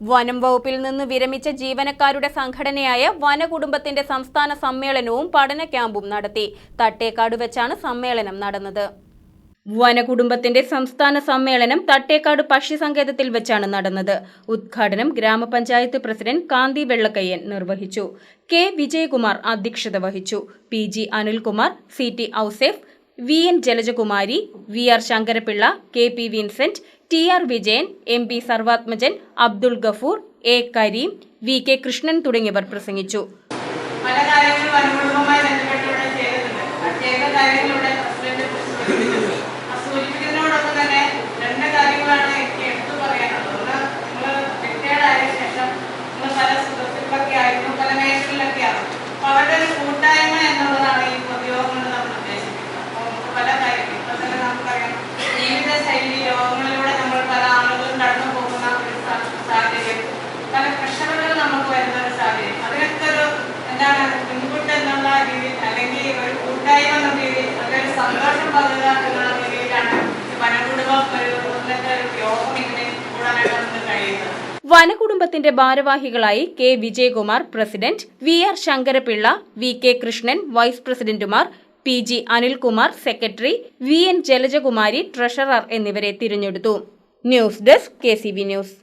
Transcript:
വനം വകുപ്പിൽ നിന്ന് വിരമിച്ച ജീവനക്കാരുടെ സംഘടനയായ വനകുടുംബത്തിന്റെ സംസ്ഥാന സമ്മേളനവും പഠന ക്യാമ്പും നടത്തി. തട്ടേക്കാട് വെച്ചാണ് സമ്മേളനം നടന്നത്. വനകുടുംബത്തിന്റെ സംസ്ഥാന സമ്മേളനം തട്ടേക്കാട് പക്ഷി സങ്കേതത്തിൽ വെച്ചാണ് നടന്നത്. ഉദ്ഘാടനം ഗ്രാമപഞ്ചായത്ത് പ്രസിഡന്റ് കാന്തി വെള്ളക്കയ്യൻ നിർവഹിച്ചു. കെ. വിജയകുമാർ അധ്യക്ഷത വഹിച്ചു. P. G. Anilkumar C. T. Ouseph V N Jalajakumari V R Sankarapillai K P Vincent T R Vijayan M P Sarvathmajan Abdul Gafoor A Kareem V K Krishnan തുടങ്ങിയവർ പ്രസംഗിച്ചു. വനകുടുംബത്തിന്റെ ഭാരവാഹികളായി K Vijayakumar president V R Sankarapillai V K Krishnan vice പ്രസിഡന്റുമാർ P G Anilkumar secretary V N Jalajakumari treasurer എന്നിവരെ തിരഞ്ഞെടുത്തു. News desk K news.